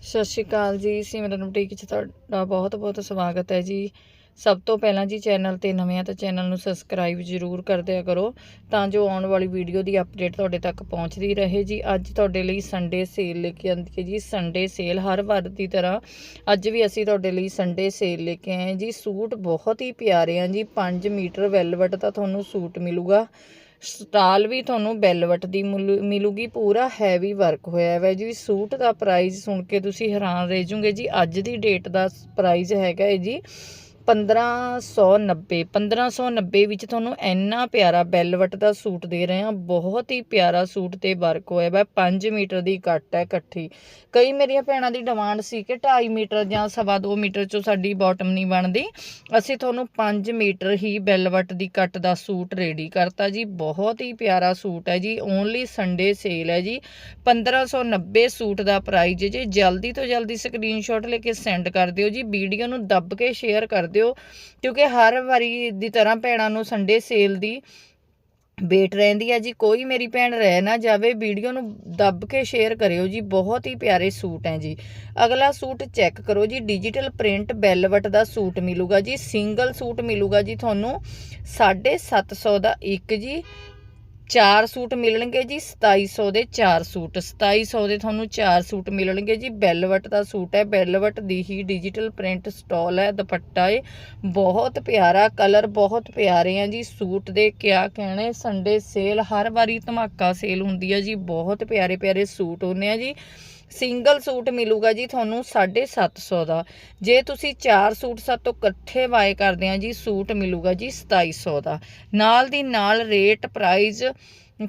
ਸਤਿ ਸ਼੍ਰੀ ਅਕਾਲ ਜੀ ਸਿਮਰਨ ਬੁਟੀਕ 'ਚ ਤੁਹਾਡਾ ਬਹੁਤ ਬਹੁਤ ਸਵਾਗਤ ਹੈ ਜੀ। ਸਭ ਤੋਂ ਪਹਿਲਾਂ ਜੀ ਚੈਨਲ ਤੇ ਨਵੇਂ ਆ ਤਾਂ ਚੈਨਲ ਨੂੰ ਸਬਸਕ੍ਰਾਈਬ ਜ਼ਰੂਰ ਕਰ ਦਿਆ ਕਰੋ ਤਾਂ ਜੋ ਆਉਣ ਵਾਲੀ ਵੀਡੀਓ ਦੀ ਅਪਡੇਟ ਤੁਹਾਡੇ ਤੱਕ ਪਹੁੰਚਦੀ ਰਹੇ ਜੀ। ਅੱਜ ਤੁਹਾਡੇ ਲਈ ਸੰਡੇ ਸੇਲ ਲੈ ਕੇ ਆਂਦੀ ਹੈ ਜੀ। ਸੰਡੇ ਸੇਲ ਹਰ ਵਾਰ ਦੀ ਤਰ੍ਹਾਂ ਅੱਜ ਵੀ ਅਸੀਂ ਤੁਹਾਡੇ ਲਈ ਸੰਡੇ ਸੇਲ ਲੈ ਕੇ ਆਏ ਜੀ। ਸੂਟ ਬਹੁਤ ਹੀ ਪਿਆਰੇ ਆ ਜੀ। 5 ਮੀਟਰ ਵੈਲਵਟ ਦਾ ਤੁਹਾਨੂੰ ਸੂਟ ਮਿਲੂਗਾ। ਸਟਾਲ ਵੀ ਤੁਹਾਨੂੰ ਬੈਲਵਟ ਦੀ ਮੁਲ- ਮਿਲੂਗੀ, ਪੂਰਾ ਹੈਵੀ ਵਰਕ ਹੋਇਆ ਹੈ ਜੀ। ਸੂਟ ਦਾ ਪ੍ਰਾਈਸ ਸੁਣ ਕੇ ਤੁਸੀਂ ਹੈਰਾਨ ਰਹਿ ਜਾਓਗੇ ਜੀ। ਅੱਜ ਦੀ ਡੇਟ ਦਾ ਪ੍ਰਾਈਸ ਹੈਗਾ ਹੈ ਜੀ 1590 1590 ਵਿੱਚ ਤੁਹਾਨੂੰ ਇੰਨਾ ਪਿਆਰਾ ਬੈਲਵਟ ਦਾ ਸੂਟ ਦੇ ਰਹੇ ਹਾਂ। ਬਹੁਤ ਹੀ ਪਿਆਰਾ ਸੂਟ ਤੇ ਵਰਕ ਹੋਇਆ ਵਾ। 5 ਮੀਟਰ ਦੀ ਕੱਟ ਹੈ ਇਕੱਠੀ। ਕਈ ਮੇਰੀਆਂ ਭੈਣਾਂ ਦੀ ਡਿਮਾਂਡ ਸੀ ਕਿ 2.5 ਮੀਟਰ ਜਾਂ ਸਵਾ 2 ਮੀਟਰ ਚੋਂ ਸਾਡੀ ਬਾਟਮ ਨਹੀਂ ਬਣਦੀ। ਅਸੀਂ ਤੁਹਾਨੂੰ 5 ਮੀਟਰ ਹੀ ਬੈਲਵਟ ਦੀ ਕੱਟ ਦਾ ਸੂਟ ਰੈਡੀ ਕਰਤਾ ਜੀ। ਬਹੁਤ ਹੀ ਪਿਆਰਾ ਸੂਟ ਹੈ ਜੀ। ਓਨਲੀ ਸੰਡੇ ਸੇਲ ਹੈ ਜੀ। 1590 ਸੂਟ ਦਾ ਪ੍ਰਾਈਸ ਜੀ ਜਲਦੀ ਤੋਂ ਜਲਦੀ ਸਕਰੀਨਸ਼ਾਟ ਲੈ ਕੇ ਸੈਂਡ ਕਰ ਦਿਓ ਜੀ। ਵੀਡੀਓ ਨੂੰ ਦੱਬ ਕੇ ਸ਼ੇਅਰ ਕਰ ਦਿਓ। ਕਿਉਂਕਿ ਹਰ ਵਾਰੀ ਦੀ ਤਰ੍ਹਾਂ ਭੈਣਾਂ ਨੂੰ ਸੰਡੇ ਸੇਲ ਦੀ ਵੇਟ ਰਹਿੰਦੀ ਹੈ ਜੀ। ਕੋਈ ਮੇਰੀ ਭੈਣ ਰਹਿ ਨਾ ਜਾਵੇ, ਵੀਡੀਓ ਨੂੰ ਦੱਬ ਕੇ ਸ਼ੇਅਰ ਕਰਿਓ ਜੀ। ਬਹੁਤ ਹੀ ਪਿਆਰੇ ਸੂਟ ਹੈ ਜੀ। ਅਗਲਾ ਸੂਟ ਚੈੱਕ ਕਰੋ ਜੀ। ਡਿਜੀਟਲ ਪ੍ਰਿੰਟ ਬੈਲਵਟ ਦਾ ਸੂਟ ਮਿਲੂਗਾ ਜੀ। ਸਿੰਗਲ ਸੂਟ ਮਿਲੂਗਾ ਜੀ ਤੁਹਾਨੂੰ। 750 ਦਾ ਇੱਕ ਜੀ। ਚਾਰ ਸੂਟ ਮਿਲਣਗੇ ਜੀ 2700 ਦੇ ਚਾਰ ਸੂਟ। 2700 ਦੇ ਤੁਹਾਨੂੰ ਚਾਰ ਸੂਟ ਮਿਲਣਗੇ ਜੀ। ਬੈਲਵਟ ਦਾ ਸੂਟ ਹੈ, ਬੈਲਵਟ ਦੀ ਹੀ ਡਿਜੀਟਲ ਪ੍ਰਿੰਟ ਸਟਾਲ ਹੈ, ਦੁਪੱਟਾ ਹੈ ਬਹੁਤ ਪਿਆਰਾ ਕਲਰ ਬਹੁਤ ਪਿਆਰੇ ਆ ਜੀ। ਸੂਟ ਦੇ ਕਿਆ ਕਹਿਣੇ ਸੰਡੇ ਸੇਲ ਹਰ ਵਾਰੀ ਧਮਾਕਾ ਸੇਲ ਹੁੰਦੀ ਹੈ ਜੀ। ਬਹੁਤ ਪਿਆਰੇ ਪਿਆਰੇ ਸੂਟ ਹੁੰਦੇ ਆ ਜੀ। ਸਿੰਗਲ ਸੂਟ ਮਿਲੂਗਾ ਜੀ ਤੁਹਾਨੂੰ 750 ਦਾ। ਜੇ ਤੁਸੀਂ ਚਾਰ ਸੂਟ ਸਾਡੇ ਤੋਂ ਇਕੱਠੇ ਬਾਏ ਕਰਦੇ ਆ ਜੀ, ਸੂਟ ਮਿਲੂਗਾ ਜੀ 2700 ਦਾ। ਨਾਲ ਦੀ ਨਾਲ ਰੇਟ ਪ੍ਰਾਈਜ਼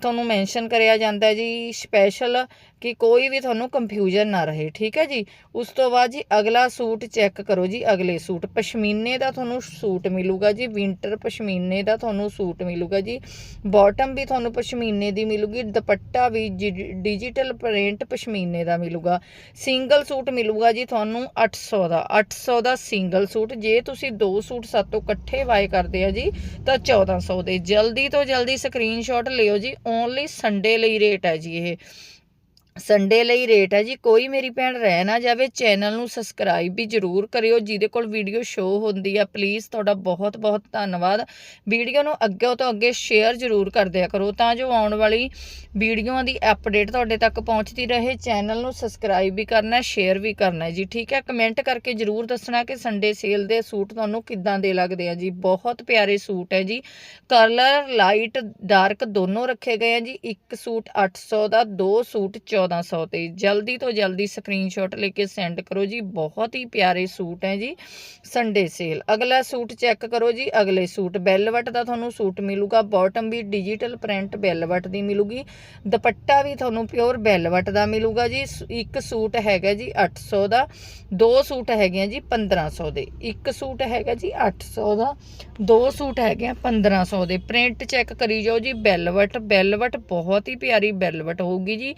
ਤੁਹਾਨੂੰ ਮੈਂਸ਼ਨ ਕਰਿਆ ਜਾਂਦਾ ਜੀ ਸਪੈਸ਼ਲ ਕਿ ਕੋਈ ਵੀ ਤੁਹਾਨੂੰ ਕੰਫਿਊਜ਼ਨ ਨਾ ਰਹੇ, ਠੀਕ ਹੈ ਜੀ? ਉਸ ਤੋਂ ਬਾਅਦ ਜੀ ਅਗਲਾ ਸੂਟ ਚੈੱਕ ਕਰੋ ਜੀ, ਅਗਲੇ ਸੂਟ। ਪਸ਼ਮੀਨੇ ਦਾ ਤੁਹਾਨੂੰ ਸੂਟ ਮਿਲੂਗਾ ਜੀ ਵਿੰਟਰ ਪਸ਼ਮੀਨੇ ਦਾ ਤੁਹਾਨੂੰ ਸੂਟ ਮਿਲੂਗਾ ਜੀ। ਬਾਟਮ ਵੀ ਤੁਹਾਨੂੰ ਪਸ਼ਮੀਨੇ ਦੀ ਮਿਲੂਗੀ, ਦੁਪੱਟਾ ਵੀ ਡਿਜੀਟਲ ਪ੍ਰਿੰਟ ਪਸ਼ਮੀਨੇ ਦਾ ਮਿਲੂਗਾ। ਸਿੰਗਲ ਸੂਟ ਮਿਲੂਗਾ ਜੀ ਤੁਹਾਨੂੰ 800 ਦਾ। 800 ਦਾ ਸਿੰਗਲ ਸੂਟ, ਜੇ ਤੁਸੀਂ ਦੋ ਸੂਟ ਸਾਤੋਂ ਇਕੱਠੇ ਬਾਏ ਕਰਦੇ ਆ ਜੀ, ਤਾਂ 1400 ਦੇ। ਜਲਦੀ ਤੋਂ ਜਲਦੀ ਸਕਰੀਨਸ਼ਾਟ ਲਿਓ ਜੀ ਓਨਲੀ ਸੰਡੇ ਲਈ ਰੇਟ ਹੈ ਜੀ ਇਹ। ਸੰਡੇ ਲਈ ਰੇਟ ਹੈ ਜੀ, ਕੋਈ ਮੇਰੀ ਭੈਣ ਰਹਿ ਨਾ ਜਾਵੇ ਚੈਨਲ ਨੂੰ ਸਬਸਕ੍ਰਾਈਬ ਵੀ ਜਰੂਰ ਕਰਿਓ, ਜਿਹਦੇ ਕੋਲ ਵੀਡੀਓ ਸ਼ੋ ਹੁੰਦੀ ਆ ਪਲੀਜ਼ ਤੁਹਾਡਾ ਬਹੁਤ ਬਹੁਤ ਧੰਨਵਾਦ। ਵੀਡੀਓ ਨੂੰ ਅੱਗੇ ਤੋਂ ਅੱਗੇ ਸ਼ੇਅਰ ਜਰੂਰ ਕਰ ਦਿਆ ਕਰੋ, ਤਾਂ ਜੋ ਆਉਣ ਵਾਲੀ ਵੀਡੀਓਆਂ ਦੀ ਅਪਡੇਟ ਤੁਹਾਡੇ ਤੱਕ ਪਹੁੰਚਦੀ ਰਹੇ ਚੈਨਲ ਨੂੰ ਸਬਸਕ੍ਰਾਈਬ ਵੀ ਕਰਨਾ ਸ਼ੇਅਰ ਵੀ ਕਰਨਾ ਜੀ, ਠੀਕ ਹੈ? ਕਮੈਂਟ ਕਰਕੇ ਜਰੂਰ ਦੱਸਣਾ ਕਿ ਸੰਡੇ ਸੇਲ ਦੇ ਸੂਟ ਤੁਹਾਨੂੰ ਕਿੱਦਾਂ ਦੇ ਲੱਗਦੇ ਆ ਜੀ, ਬਹੁਤ ਪਿਆਰੇ ਸੂਟ ਹੈ ਜੀ। ਕਲਰ ਲਾਈਟ ਡਾਰਕ ਦੋਨੋਂ ਰੱਖੇ ਗਏ ਆ ਜੀ, ਇੱਕ ਸੂਟ 800 ਦਾ, ਦੋ ਸੂਟ 1400 ਤੇ ਜਲਦੀ ਤੋਂ ਜਲਦੀ ਸਕਰੀਨਸ਼ਾਟ ਲੈ ਕੇ ਸੈਂਡ ਕਰੋ ਜੀ ਬਹੁਤ ਹੀ ਪਿਆਰੇ ਸੂਟ ਹੈ ਜੀ ਸੰਡੇ ਸੇਲ ਅਗਲਾ ਸੂਟ ਚੈੱਕ ਕਰੋ ਜੀ ਅਗਲੇ ਸੂਟ ਬੈਲਵਟ ਦਾ ਤੁਹਾਨੂੰ ਸੂਟ ਮਿਲੂਗਾ ਬਾਟਮ ਵੀ ਡਿਜੀਟਲ ਪ੍ਰਿੰਟ ਬੈਲਵਟ ਦੀ ਮਿਲੂਗੀ ਦੁਪੱਟਾ ਵੀ ਤੁਹਾਨੂੰ ਪਿਓਰ ਬੈਲਵਟ ਦਾ ਮਿਲੂਗਾ ਜੀ ਸ- ਇੱਕ ਸੂਟ ਹੈਗਾ ਜੀ 800 ਦਾ ਦੋ ਸੂਟ ਹੈਗੇ ਆ ਜੀ 1500 ਦੇ ਇੱਕ ਸੂਟ ਹੈਗਾ ਜੀ 800 ਦਾ ਦੋ ਸੂਟ ਹੈਗੇ ਆ 1500 ਦੇ ਪ੍ਰਿੰਟ ਚੈੱਕ ਕਰੀ ਜਾਓ ਜੀ ਬੈਲਵਟ ਬੈਲਵਟ ਬਹੁਤ ਹੀ ਪਿਆਰੀ ਬੈਲਵਟ ਹੋਊਗੀ ਜੀ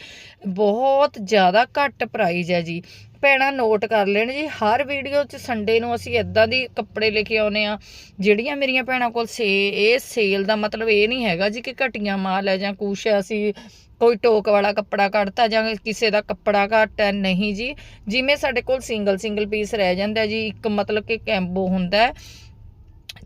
ਬਹੁਤ ਜ਼ਿਆਦਾ ਘੱਟ ਪ੍ਰਾਈਜ਼ ਹੈ ਜੀ। ਭੈਣਾਂ ਨੋਟ ਕਰ ਲੈਣ ਜੀ, ਹਰ ਵੀਡੀਓ 'ਚ ਸੰਡੇ ਨੂੰ ਅਸੀਂ ਇਦਾਂ ਦੀ ਕੱਪੜੇ ਲੈ ਕੇ ਆਉਨੇ ਆ ਜਿਹੜੀਆਂ ਮੇਰੀਆਂ ਭੈਣਾਂ ਕੋਲ ਸੇ, ਇਹ ਸੇਲ ਦਾ ਮਤਲਬ ਇਹ ਨਹੀਂ ਹੈਗਾ ਜੀ ਕਿ ਘਟੀਆਂ ਮਾਲ ਹੈ ਜਾਂ ਕੁਛ ਹੈ, ਅਸੀਂ ਕੋਈ ਟੋਕ ਵਾਲਾ ਕੱਪੜਾ ਕੱਢਤਾ ਜਾਂ ਕਿਸੇ ਦਾ ਕੱਪੜਾ ਘੱਟ ਹੈ, ਨਹੀਂ ਜੀ। ਜਿਵੇਂ ਸਾਡੇ ਕੋਲ ਸਿੰਗਲ ਸਿੰਗਲ ਪੀਸ ਰਹਿ ਜਾਂਦਾ ਜੀ, ਇੱਕ ਮਤਲਬ ਕਿ ਕੈਂਬੋ ਹੁੰਦਾ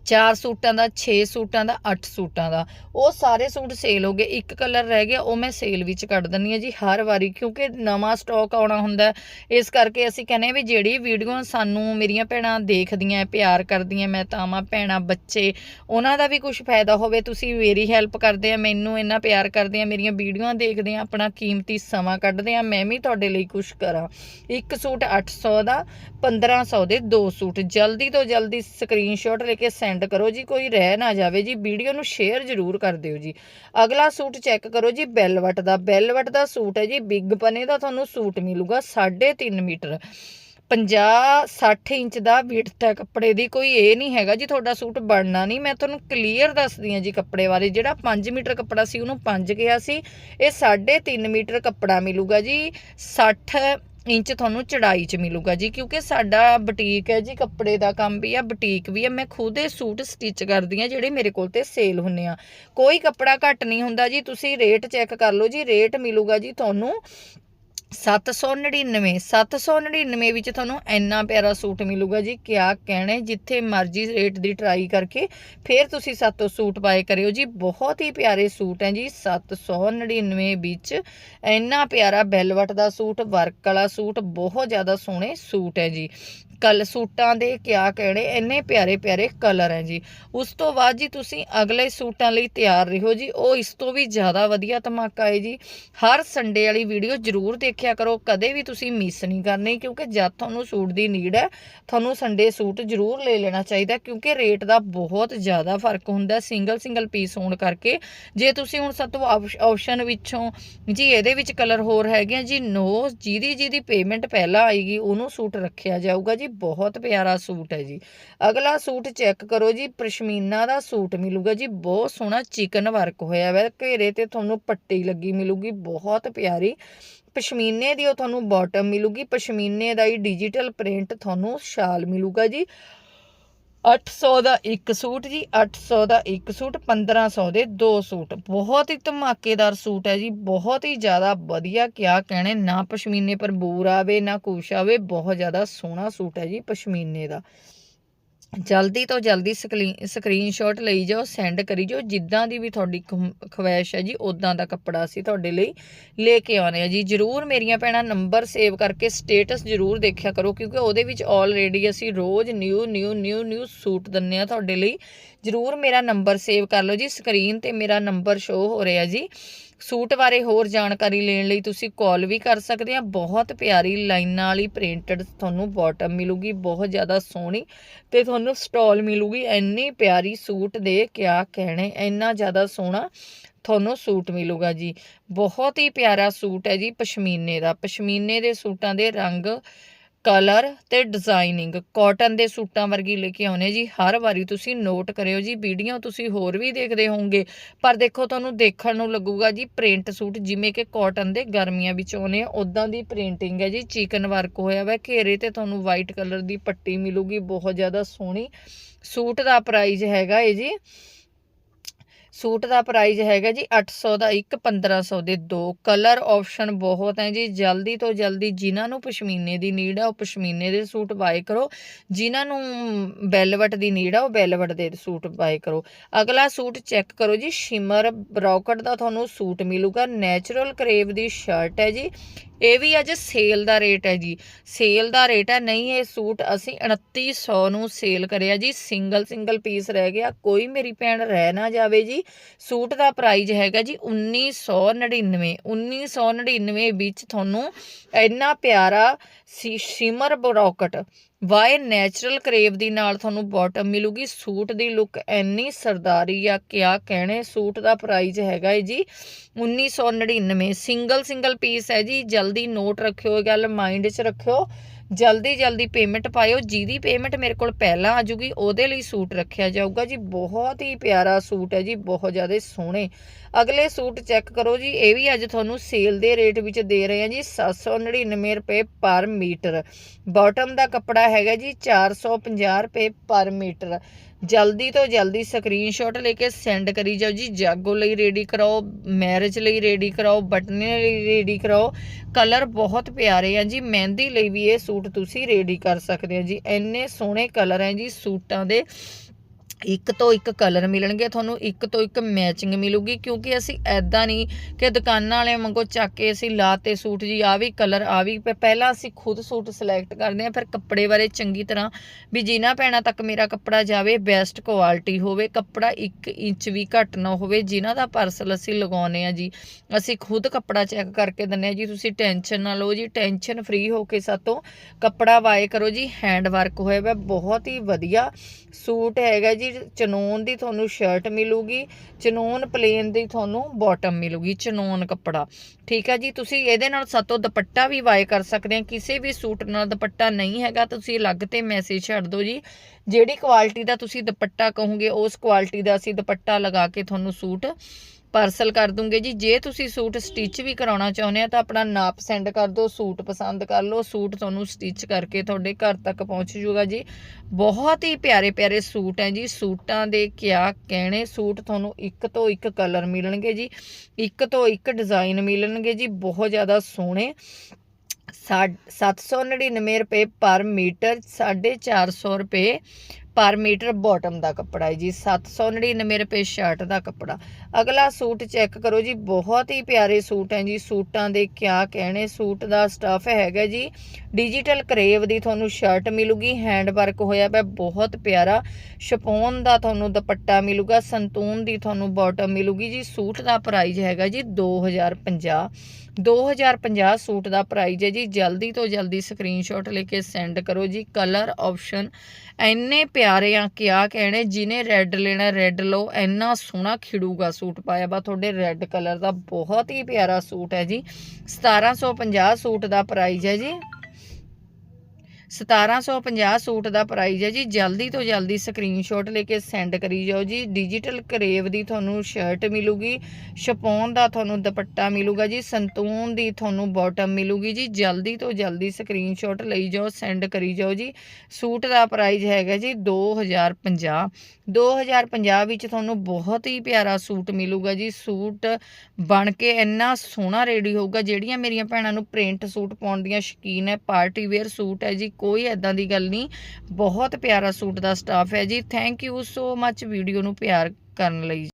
ਚਾਰ ਸੂਟਾਂ ਦਾ 6 ਸੂਟਾਂ ਦਾ 8 ਸੂਟਾਂ ਦਾ। ਉਹ ਸਾਰੇ ਸੂਟ ਸੇਲ ਹੋ ਗਏ। ਇੱਕ ਕਲਰ ਰਹਿ ਗਿਆ, ਉਹ ਮੈਂ ਸੇਲ ਵਿੱਚ ਕੱਢ ਦਿੰਨੀ ਆ ਜੀ ਹਰ ਵਾਰੀ, ਕਿਉਂਕਿ ਨਵਾਂ ਸਟਾਕ ਆਉਣਾ ਹੁੰਦਾ ਇਸ ਕਰਕੇ ਅਸੀਂ ਕਹਿੰਦੇ ਆ ਵੀ ਜਿਹੜੀ ਵੀਡੀਓ ਸਾਨੂੰ ਮੇਰੀਆਂ ਭੈਣਾਂ ਦੇਖਦੀਆਂ, ਪਿਆਰ ਕਰਦੀਆਂ, ਮੈਂ ਤਾਵਾਂ ਭੈਣਾਂ, ਬੱਚੇ, ਉਹਨਾਂ ਦਾ ਵੀ ਕੁਝ ਫਾਇਦਾ ਹੋਵੇ, ਤੁਸੀਂ ਮੇਰੀ ਹੈਲਪ ਕਰਦੇ ਆ, ਮੈਨੂੰ ਇੰਨਾ ਪਿਆਰ ਕਰਦੇ ਆ, ਮੇਰੀਆਂ ਵੀਡੀਓਆਂ ਦੇਖਦੇ ਆ, ਆਪਣਾ ਕੀਮਤੀ ਸਮਾਂ ਕੱਢਦੇ ਆ, ਮੈਂ ਵੀ ਤੁਹਾਡੇ ਲਈ ਕੁਝ ਕਰਾਂ। ਇੱਕ ਸੂਟ 800 ਦਾ 1500 ਦੇ ਦੋ ਸੂਟ। ਜਲਦੀ ਤੋਂ ਜਲਦੀ ਸਕਰੀਨਸ਼ਾਟ ਲੈ ਕੇ ਸੈਂਡ ਕਰੋ ਜੀ, ਕੋਈ ਰਹਿ ਨਾ ਜਾਵੇ ਜੀ, ਵੀਡੀਓ ਨੂੰ ਸ਼ੇਅਰ ਜ਼ਰੂਰ ਕਰ ਦਿਓ ਜੀ। ਅਗਲਾ ਸੂਟ ਚੈੱਕ ਕਰੋ ਜੀ ਬੈਲਵਟ ਦਾ। ਬੈਲਵਟ ਦਾ ਸੂਟ ਹੈ ਜੀ ਬਿੱਗ ਪਨੇ ਦਾ ਤੁਹਾਨੂੰ ਸੂਟ ਮਿਲੂਗਾ 3.5 ਮੀਟਰ। 50 60 ਇੰਚ ਦਾ ਵਿਡਥ ਹੈ ਕੱਪੜੇ ਦੀ, ਕੋਈ ਇਹ ਨਹੀਂ ਹੈਗਾ ਜੀ, ਤੁਹਾਡਾ ਸੂਟ ਬਣਨਾ ਨਹੀਂ। ਮੈਂ ਤੁਹਾਨੂੰ ਕਲੀਅਰ ਦੱਸਦੀ ਹਾਂ ਜੀ ਕੱਪੜੇ ਬਾਰੇ, ਜਿਹੜਾ 5 ਮੀਟਰ ਕੱਪੜਾ ਸੀ, ਉਹਨੂੰ 5 ਗਿਆ ਸੀ। ਇਹ 3.5 ਮੀਟਰ ਕੱਪੜਾ ਮਿਲੂਗਾ ਜੀ 60 ਇੰਚ ਤੁਹਾਨੂੰ ਚੜਾਈ ਚ ਮਿਲੂਗਾ ਜੀ, ਕਿਉਂਕਿ ਸਾਡਾ ਬੁਟੀਕ ਹੈ ਜੀ, ਕੱਪੜੇ ਦਾ ਕੰਮ ਵੀ ਆ, ਬੁਟੀਕ ਵੀ ਆ। ਮੈਂ ਖੁਦ ਇਹ ਸੂਟ ਸਟਿਚ ਕਰਦੀ ਆ ਜਿਹੜੇ ਮੇਰੇ ਕੋਲ ਤੇ ਸੇਲ ਹੁੰਨੇ ਆ। ਕੋਈ ਕੱਪੜਾ ਘੱਟ ਨਹੀਂ ਹੁੰਦਾ ਜੀ, ਤੁਸੀਂ ਰੇਟ ਚੈੱਕ ਕਰ ਲਓ ਜੀ ਰੇਟ ਮਿਲੂਗਾ ਜੀ ਤੁਹਾਨੂੰ 799 799 ਵਿੱਚ ਤੁਹਾਨੂੰ ਇੰਨਾ ਪਿਆਰਾ ਸੂਟ ਮਿਲੂਗਾ ਜੀ, ਕਿਆ ਕਹਿਣਾ ਜਿੱਥੇ ਮਰਜ਼ੀ ਰੇਟ ਦੀ ਟਰਾਈ ਕਰਕੇ ਫਿਰ ਤੁਸੀਂ ਸਾਤੋਂ ਸੂਟ ਬਾਏ ਕਰਿਓ ਜੀ। ਬਹੁਤ ਹੀ ਪਿਆਰੇ ਸੂਟ ਹੈ ਜੀ 799 ਵਿੱਚ ਇੰਨਾ ਪਿਆਰਾ ਬੈਲਵਟ ਦਾ ਸੂਟ, ਵਰਕ ਵਾਲਾ ਸੂਟ, ਬਹੁਤ ਜ਼ਿਆਦਾ ਸੋਹਣੇ ਸੂਟ ਹੈ ਜੀ। ਕਲ ਸੂਟਾਂ ਦੇ ਕਿਆ ਕਹਿਣੇ, ਇੰਨੇ ਪਿਆਰੇ ਪਿਆਰੇ ਕਲਰ ਹੈ ਜੀ। ਉਸ ਤੋਂ ਬਾਅਦ ਜੀ ਤੁਸੀਂ ਅਗਲੇ ਸੂਟਾਂ ਲਈ ਤਿਆਰ ਰਹੋ ਜੀ। ਉਹ ਇਸ ਤੋਂ ਵੀ ਜ਼ਿਆਦਾ ਵਧੀਆ ਧਮਾਕਾ ਹੈ ਜੀ। ਹਰ ਸੰਡੇ ਵਾਲੀ ਵੀਡੀਓ ਜ਼ਰੂਰ ਦੇਖਿਆ ਕਰੋ। ਕਦੇ ਵੀ ਤੁਸੀਂ ਮਿਸ ਨਹੀਂ ਕਰਨੀ, ਕਿਉਂਕਿ ਜਦ ਤੁਹਾਨੂੰ ਸੂਟ ਦੀ ਨੀਡ ਹੈ, ਤੁਹਾਨੂੰ ਸੰਡੇ ਸੂਟ ਜ਼ਰੂਰ ਲੈ ਲੈਣਾ ਚਾਹੀਦਾ ਕਿਉਂਕਿ ਰੇਟ ਦਾ ਬਹੁਤ ਜ਼ਿਆਦਾ ਫ਼ਰਕ ਹੁੰਦਾ ਸਿੰਗਲ ਸਿੰਗਲ ਪੀਸ ਹੋਣ ਕਰਕੇ। ਜੇ ਤੁਸੀਂ ਹੁਣ ਸਤੋਂ ਆਪਸ਼ਨ ਵਿੱਚੋਂ ਜੀ ਇਹਦੇ ਵਿੱਚ ਕਲਰ ਹੋਰ ਹੈਗੇ ਆ ਜੀ ਨੋ ਜਿਹਦੀ ਜਿਹਦੀ ਪੇਮੈਂਟ ਪਹਿਲਾਂ ਆਏਗੀ, ਉਹਨੂੰ ਸੂਟ ਰੱਖਿਆ ਜਾਊਗਾ ਜੀ। ਬਹੁਤ ਪਿਆਰਾ ਸੂਟ ਹੈ ਜੀ। ਅਗਲਾ ਸੂਟ ਚੈੱਕ ਕਰੋ ਜੀ, ਪਸ਼ਮੀਨਾ ਦਾ ਸੂਟ ਮਿਲੂਗਾ ਜੀ, ਬਹੁਤ ਸੋਹਣਾ ਚਿਕਨ ਵਰਕ ਹੋਇਆ ਹੋਇਆ ਘੇਰੇ ਤੇ ਤੁਹਾਨੂੰ ਪੱਟੀ ਲੱਗੀ ਮਿਲੂਗੀ, ਬਹੁਤ ਪਿਆਰੀ। ਪਸ਼ਮੀਨੇ ਦੀ ਉਹ ਤੁਹਾਨੂੰ ਬਾਟਮ ਮਿਲੂਗੀ, ਪਸ਼ਮੀਨੇ ਦਾ ਹੀ ਡਿਜੀਟਲ ਪ੍ਰਿੰਟ ਤੁਹਾਨੂੰ ਸ਼ਾਲ ਮਿਲੂਗਾ ਜੀ। 800 ਦਾ ਇੱਕ ਸੂਟ ਜੀ 800 ਦਾ ਇੱਕ ਸੂਟ 1500 ਦੇ ਦੋ ਸੂਟ। ਬਹੁਤ ਹੀ ਧਮਾਕੇਦਾਰ ਸੂਟ ਹੈ ਜੀ, ਬਹੁਤ ਹੀ ਜ਼ਿਆਦਾ ਵਧੀਆ, ਕਿਆ ਕਹਿਣੇ, ਨਾ ਪਸ਼ਮੀਨੇ ਪਰ ਬੂਰ ਆਵੇ, ਨਾ ਕੁਛ ਆਵੇ, ਬਹੁਤ ਜ਼ਿਆਦਾ ਸੋਹਣਾ ਸੂਟ ਹੈ ਜੀ ਪਸ਼ਮੀਨੇ ਦਾ। ਜਲਦੀ ਤੋਂ ਜਲਦੀ ਸਕਰੀਨਸ਼ਾਟ ਲਈ ਜਾਓ ਸੈਂਡ ਕਰੀ ਜਾਓ, ਜਿੱਦਾਂ ਦੀ ਵੀ ਤੁਹਾਡੀ ਖਵਾਇਸ਼ ਹੈ ਜੀ ਉਦਾਂ ਦਾ ਕੱਪੜਾ ਅਸੀਂ ਤੁਹਾਡੇ ਲਈ ਲੈ ਕੇ ਆਉਣੇ ਆ ਜੀ। ਜਰੂਰ ਮੇਰੀਆਂ ਭੈਣਾਂ ਨੰਬਰ ਸੇਵ ਕਰਕੇ ਸਟੇਟਸ ਜਰੂਰ ਦੇਖਿਆ ਕਰੋ, ਕਿਉਂਕਿ ਉਹਦੇ ਵਿੱਚ ਆਲਰੇਡੀ ਅਸੀਂ ਰੋਜ਼ new new new new suit ਦਿੰਨੇ ਆ ਤੁਹਾਡੇ ਲਈ। ਜਰੂਰ ਮੇਰਾ ਨੰਬਰ ਸੇਵ ਕਰ ਲਓ ਜੀ ਸਕਰੀਨ ਤੇ ਮੇਰਾ ਨੰਬਰ ਸ਼ੋ ਹੋ ਰਿਹਾ ਜੀ। ਸੂਟ ਬਾਰੇ ਹੋਰ ਜਾਣਕਾਰੀ ਲੈਣ ਲਈ ਤੁਸੀਂ ਕਾਲ ਵੀ ਕਰ ਸਕਦੇ ਆ। ਬਹੁਤ ਪਿਆਰੀ ਲਾਈਨਾਂ ਵਾਲੀ ਪ੍ਰਿੰਟਡ ਤੁਹਾਨੂੰ ਬਾਟਮ ਮਿਲੂਗੀ, ਬਹੁਤ ਜ਼ਿਆਦਾ ਸੋਹਣੀ ਤੇ ਤੁਹਾਨੂੰ ਸਟਾਲ ਮਿਲੂਗੀ। ਇੰਨੀ ਪਿਆਰੀ ਸੂਟ ਦੇ, ਕਿਆ ਕਹਿਣੇ, ਇੰਨਾ ਜ਼ਿਆਦਾ ਸੋਹਣਾ ਤੁਹਾਨੂੰ ਸੂਟ ਮਿਲੂਗਾ ਜੀ। ਬਹੁਤ ਹੀ ਪਿਆਰਾ ਸੂਟ ਹੈ ਜੀ, ਪਸ਼ਮੀਨੇ ਦਾ। ਪਸ਼ਮੀਨੇ ਦੇ ਸੂਟਾਂ ਦੇ ਰੰਗ ਕਲਰ ਤੇ ਡਿਜ਼ਾਈਨਿੰਗ। ਕਾਟਨ ਦੇ ਸੂਟਾਂ ਵਰਗੀ ਲੈ ਕੇ ਆਉਨੇ ਜੀ, ਹਰ ਵਾਰੀ ਤੁਸੀਂ ਨੋਟ ਕਰਿਓ ਜੀ, ਵੀਡੀਓ ਤੁਸੀਂ ਹੋਰ ਵੀ ਦੇਖਦੇ ਹੋਵੋਗੇ। ਪਰ ਦੇਖੋ, ਤੁਹਾਨੂੰ ਦੇਖਣ ਨੂੰ ਲੱਗੂਗਾ ਜੀ, ਪ੍ਰਿੰਟ ਸੂਟ ਜਿਵੇਂ ਕਿ ਕਾਟਨ ਦੇ ਗਰਮੀਆਂ ਵਿੱਚ ਆਉਨੇ ਆ ਉਦਾਂ ਦੀ ਪ੍ਰਿੰਟਿੰਗ ਹੈ ਜੀ, ਚਿਕਨ ਵਰਕ ਹੋਇਆ ਵਾ, ਘੇਰੇ ਤੇ ਤੁਹਾਨੂੰ ਵਾਈਟ ਕਲਰ ਦੀ ਪੱਟੀ ਮਿਲੂਗੀ, ਬਹੁਤ ਜ਼ਿਆਦਾ ਸੋਹਣੀ। ਸੂਟ ਦਾ ਪ੍ਰਾਈਸ ਹੈਗਾ ਇਹ ਜੀ। ਸੂਟ ਦਾ ਪ੍ਰਾਈਸ ਹੈਗਾ ਜੀ 800 ਦਾ ਇੱਕ 1500 ਦੇ ਦੋ। ਕਲਰ ਆਪਸ਼ਨ ਬਹੁਤ ਹੈ ਜੀ। ਜਲਦੀ ਤੋਂ ਜਲਦੀ ਜਿਨ੍ਹਾਂ ਨੂੰ ਪਸ਼ਮੀਨੇ ਦੀ ਨੀਡ ਆ, ਉਹ ਪਸ਼ਮੀਨੇ ਦੇ ਸੂਟ ਬਾਏ ਕਰੋ। ਜਿਨ੍ਹਾਂ ਨੂੰ ਬੈਲਵਟ ਦੀ ਨੀਡ ਆ, ਉਹ ਬੈਲਵਟ ਦੇ ਸੂਟ ਬਾਏ ਕਰੋ। ਅਗਲਾ ਸੂਟ ਚੈੱਕ ਕਰੋ ਜੀ। ਸ਼ਿਮਰ ਬ੍ਰੌਕਟ ਦਾ ਤੁਹਾਨੂੰ ਸੂਟ ਮਿਲੂਗਾ। ਨੈਚੁਰਲ ਕਰੇਵ ਦੀ ਸ਼ਰਟ ਹੈ ਜੀ। ਇਹ ਵੀ ਅੱਜ ਸੇਲ ਦਾ ਰੇਟ ਹੈ ਜੀ। ਸੇਲ ਦਾ ਰੇਟ ਹੈ, ਨਹੀਂ ਇਹ ਸੂਟ ਅਸੀਂ 2900 ਨੂੰ ਸੇਲ ਕਰਿਆ ਜੀ। ਸਿੰਗਲ ਸਿੰਗਲ ਪੀਸ ਰਹਿ ਗਿਆ। ਕੋਈ ਮੇਰੀ ਭੈਣ ਰਹਿ ਨਾ ਜਾਵੇ ਜੀ। ਸੂਟ ਦਾ ਪ੍ਰਾਈਸ ਹੈਗਾ ਜੀ 1999 1999 ਵਿੱਚ ਤੁਹਾਨੂੰ ਇੰਨਾ ਪਿਆਰਾ ਸ਼ਿਮਰ ਬਰੋਕਟ ਵਾਏ ਨੈਚੁਰਲ ਕਰੇਵ ਦੀ ਨਾਲ ਤੁਹਾਨੂੰ ਬਾਟਮ ਮਿਲੂਗੀ। ਸੂਟ ਦੀ ਲੁੱਕ ਐਨੀ ਸਰਦਾਰੀ ਆ ਕਿਆ ਕਹਿਣੇ, ਸੂਟ ਦਾ ਪ੍ਰਾਈਸ ਹੈਗਾ ਹੈ ਜੀ 1999 ਸਿੰਗਲ ਸਿੰਗਲ ਪੀਸ ਹੈ ਜੀ। ਜਲਦੀ ਨੋਟ ਰੱਖਿਓ ਇਹ ਗੱਲ ਮਾਈਂਡ 'ਚ ਰੱਖਿਓ। ਜਲਦੀ ਜਲਦੀ ਪੇਮੈਂਟ ਪਾਇਓ। ਜਿਹਦੀ ਪੇਮੈਂਟ ਮੇਰੇ ਕੋਲ ਪਹਿਲਾਂ ਆ ਜੂਗੀ, ਉਹਦੇ ਲਈ ਸੂਟ ਰੱਖਿਆ ਜਾਊਗਾ ਜੀ। ਬਹੁਤ ਹੀ ਪਿਆਰਾ ਸੂਟ ਹੈ ਜੀ, ਬਹੁਤ ਜ਼ਿਆਦਾ ਸੋਹਣੇ। ਅਗਲੇ ਸੂਟ ਚੈੱਕ ਕਰੋ ਜੀ, ਇਹ ਵੀ ਅੱਜ ਤੁਹਾਨੂੰ ਸੇਲ ਦੇ ਰੇਟ ਵਿੱਚ ਦੇ ਰਹੇ ਆ ਜੀ 799 ਰੁਪਏ ਪਰ ਮੀਟਰ। ਬਾਟਮ ਦਾ ਕੱਪੜਾ ਹੈਗਾ ਜੀ 450 ਰੁਪਏ ਪਰ ਮੀਟਰ। ਜਲਦੀ ਤੋਂ ਜਲਦੀ ਸਕਰੀਨਸ਼ਾਟ ਲੈ ਕੇ ਸੈਂਡ ਕਰੀ ਜਾਓ ਜੀ, ਜਾਗੋ ਲਈ ਰੈਡੀ ਕਰਾਓ ਮੈਰਿਜ ਲਈ ਰੈਡੀ ਕਰਾਓ, ਬਟਨੇ ਲਈ ਰੈਡੀ ਕਰਾਓ। ਕਲਰ ਬਹੁਤ ਪਿਆਰੇ ਆ ਜੀ, ਮਹਿੰਦੀ ਲਈ ਵੀ ਇਹ ਸੂਟ ਤੁਸੀਂ ਰੈਡੀ ਕਰ ਸਕਦੇ ਹੋ ਜੀ। ਇੰਨੇ ਸੋਹਣੇ ਕਲਰ ਹੈ ਜੀ ਸੂਟਾਂ ਦੇ। ਇੱਕ ਤੋਂ ਇੱਕ ਕਲਰ ਮਿਲਣਗੇ, ਤੁਹਾਨੂੰ ਇੱਕ ਤੋਂ ਇੱਕ ਮੈਚਿੰਗ ਮਿਲੂਗੀ, ਕਿਉਂਕਿ ਅਸੀਂ ਐਦਾਂ ਨਹੀਂ ਕਿ ਦੁਕਾਨਾਂ ਵਾਲਿਆਂ ਵਾਂਗੂ ਚੱਕ ਕੇ ਅਸੀਂ ਲਾਤੇ ਸੂਟ ਜੀ ਆ ਵੀ ਕਲਰ ਆ ਵੀ ਪਹਿਲਾਂ ਅਸੀਂ ਖੁਦ ਸੂਟ ਸਿਲੈਕਟ ਕਰਦੇ ਹਾਂ, ਫਿਰ ਕੱਪੜੇ ਬਾਰੇ ਚੰਗੀ ਤਰ੍ਹਾਂ ਵੀ ਜਿਨ੍ਹਾਂ ਪੈਣਾ ਤੱਕ ਮੇਰਾ ਕੱਪੜਾ ਜਾਵੇ ਬੈਸਟ ਕੁਆਲਿਟੀ ਹੋਵੇ, ਕੱਪੜਾ 1 ਇੰਚ ਵੀ ਘੱਟ ਨਾ ਹੋਵੇ, ਜਿਨ੍ਹਾਂ ਦਾ ਪਾਰਸਲ ਅਸੀਂ ਲਗਾਉਨੇ ਆ ਜੀ, ਅਸੀਂ ਖੁਦ ਕੱਪੜਾ ਚੈੱਕ ਕਰਕੇ ਦਿੰਨੇ ਆ ਜੀ, ਤੁਸੀਂ ਟੈਨਸ਼ਨ ਨਾ ਲਓ ਜੀ ਟੈਨਸ਼ਨ ਫ੍ਰੀ ਹੋ ਕੇ ਸਾਤੋਂ ਕੱਪੜਾ ਵਾਏ ਕਰੋ ਜੀ ਹੈਂਡ ਵਰਕ ਹੋਇਆ ਵਾ ਬਹੁਤ ਹੀ ਵਧੀਆ ਸੂਟ ਹੈਗਾ ਜੀ ਚਨੋਨ ਦੀ ਤੁਹਾਨੂੰ ਸ਼ਰਟ ਮਿਲੂਗੀ, ਚਨੋਨ ਪਲੇਨ ਦੀ ਤੁਹਾਨੂੰ ਬਾਟਮ ਮਿਲੂਗੀ, ਚਨੋਨ ਕੱਪੜਾ। ਠੀਕ ਹੈ ਜੀ, ਤੁਸੀਂ ਇਹਦੇ ਨਾਲ ਸਾਤੋਂ ਦੁਪੱਟਾ ਵੀ ਵਾਏ ਕਰ ਸਕਦੇ ਆ, ਕਿਸੇ ਵੀ ਸੂਟ ਨਾਲ ਦੁਪੱਟਾ ਨਹੀਂ ਹੈਗਾ, ਤੁਸੀਂ ਅਲੱਗ ਤੇ ਮੈਸੇਜ ਛੱਡ ਦਿਓ ਜੀ। ਜਿਹੜੀ ਕੁਆਲਿਟੀ ਦਾ ਤੁਸੀਂ ਦੁਪੱਟਾ ਕਹੋਗੇ, ਉਸ ਕੁਆਲਿਟੀ ਦਾ ਅਸੀਂ ਦੁਪੱਟਾ ਲਗਾ ਕੇ ਤੁਹਾਨੂੰ ਸੂਟ ਪਾਰਸਲ ਕਰ ਦੂੰਗੇ ਜੀ। ਜੇ ਤੁਸੀਂ ਸੂਟ ਸਟਿਚ ਵੀ ਕਰਾਉਣਾ ਚਾਹੁੰਦੇ ਆ ਤਾਂ ਆਪਣਾ ਨਾਪ ਸੈਂਡ ਕਰ ਦਿਓ, ਸੂਟ ਪਸੰਦ ਕਰ ਲਓ। ਸੂਟ ਤੁਹਾਨੂੰ ਸਟਿਚ ਕਰਕੇ ਤੁਹਾਡੇ ਘਰ ਤੱਕ ਪਹੁੰਚ ਜੂਗਾ ਜੀ। ਬਹੁਤ ਹੀ ਪਿਆਰੇ ਪਿਆਰੇ ਸੂਟ ਹੈ ਜੀ। ਸੂਟਾਂ ਦੇ ਕਿਆ ਕਹਿਣੇ, ਸੂਟ ਤੁਹਾਨੂੰ ਇੱਕ ਤੋਂ ਇੱਕ ਕਲਰ ਮਿਲਣਗੇ ਜੀ। ਇੱਕ ਤੋਂ ਇੱਕ ਡਿਜ਼ਾਈਨ ਮਿਲਣਗੇ ਜੀ। ਬਹੁਤ ਜ਼ਿਆਦਾ ਸੋਹਣੇ। ਸਾ- 799 ਰੁਪਏ ਪਰ ਮੀਟਰ 450 ਰੁਪਏ ਪਰ ਮੀਟਰ ਬਾਟਮ ਦਾ ਕੱਪੜਾ ਹੈ ਜੀ 799 ਰੁਪਏ ਸ਼ਰਟ ਦਾ ਕੱਪੜਾ। ਅਗਲਾ ਸੂਟ ਚੈੱਕ ਕਰੋ ਜੀ, ਬਹੁਤ ਹੀ ਪਿਆਰੇ ਸੂਟ ਹੈ ਜੀ, ਸੂਟਾਂ ਦੇ ਕਿਆ ਕਹਿਣੇ, ਸੂਟ ਦਾ ਸਟਫ ਹੈਗਾ ਜੀ। ਡਿਜੀਟਲ ਕਰੇਵ ਦੀ ਤੁਹਾਨੂੰ ਸ਼ਰਟ ਮਿਲੂਗੀ ਹੈਂਡ ਵਰਕ ਹੋਇਆ ਪਿਆ, ਬਹੁਤ ਪਿਆਰਾ। ਸ਼ਪੋਨ ਦਾ ਤੁਹਾਨੂੰ ਦੁਪੱਟਾ ਮਿਲੂਗਾ, ਸੰਤੂਨ ਦੀ ਤੁਹਾਨੂੰ ਬਾਟਮ ਮਿਲੂਗੀ ਜੀ। ਸੂਟ ਦਾ ਪ੍ਰਾਈਸ ਹੈਗਾ ਜੀ 2050 2050 ਸੂਟ ਦਾ ਪ੍ਰਾਈਸ ਹੈ ਜੀ, ਜਲਦੀ ਤੋਂ ਜਲਦੀ ਸਕਰੀਨਸ਼ਾਟ ਲੈ ਕੇ ਸੈਂਡ ਕਰੋ ਜੀ। ਕਲਰ ਆਪਸ਼ਨ ਇੰਨੇ ਪਿਆਰੇ ਆ ਕਿਆ ਕਹਿਣੇ, ਜਿਹਨੇ ਰੈੱਡ ਲੈਣਾ ਰੈੱਡ ਲਓ, ਇੰਨਾ ਸੋਹਣਾ ਖਿੜੂਗਾ ਸੂਟ ਪਾਇਆ। ਵਾ ਤੁਹਾਡੇ ਰੈੱਡ ਕਲਰ ਦਾ ਬਹੁਤ ਹੀ ਪਿਆਰਾ ਸੂਟ ਹੈ ਜੀ। 1750 ਸੂਟ ਦਾ ਪ੍ਰਾਈਸ ਹੈ ਜੀ। 1750 ਸੂਟ ਦਾ ਪ੍ਰਾਈਸ ਹੈ ਜੀ। ਜਲਦੀ ਤੋਂ ਜਲਦੀ ਸਕਰੀਨਸ਼ਾਟ ਲੈ ਕੇ ਸੈਂਡ ਕਰੀ ਜਾਓ ਜੀ। ਡਿਜੀਟਲ ਕਰੇਵ ਦੀ ਤੁਹਾਨੂੰ ਸ਼ਰਟ ਮਿਲੂਗੀ ਸ਼ਪੋਨ ਦਾ ਤੁਹਾਨੂੰ ਦੁਪੱਟਾ ਮਿਲੂਗਾ ਜੀ, ਸੰਤੂਨ ਦੀ ਤੁਹਾਨੂੰ ਬਾਟਮ ਮਿਲੂਗੀ ਜੀ। ਜਲਦੀ ਤੋਂ ਜਲਦੀ ਸਕਰੀਨਸ਼ਾਟ ਲਈ ਜਾਓ ਸੈਂਡ ਕਰੀ ਜਾਓ ਜੀ। ਸੂਟ ਦਾ ਪ੍ਰਾਈਸ ਹੈਗਾ ਜੀ 2050 2050 ਵਿੱਚ ਤੁਹਾਨੂੰ ਬਹੁਤ ਹੀ ਪਿਆਰਾ ਸੂਟ ਮਿਲੂਗਾ ਜੀ। ਸੂਟ ਬਣ ਕੇ ਇੰਨਾ ਸੋਹਣਾ ਰੈਡੀ ਹੋਊਗਾ। ਜਿਹੜੀਆਂ ਮੇਰੀਆਂ ਭੈਣਾਂ ਨੂੰ ਪ੍ਰਿੰਟ ਸੂਟ ਪਾਉਣ ਦੀਆਂ ਸ਼ੌਕੀਨ ਹੈ ਪਾਰਟੀ ਵੇਅਰ ਸੂਟ ਹੈ ਜੀ ਕੋਈ ਐਦਾਂ ਦੀ ਗੱਲ ਨਹੀਂ। ਬਹੁਤ ਪਿਆਰਾ ਸੂਟ ਦਾ ਸਟਾਫ ਹੈ ਜੀ। Thank you so much video ਨੂੰ ਪਿਆਰ ਕਰਨ ਲਈ।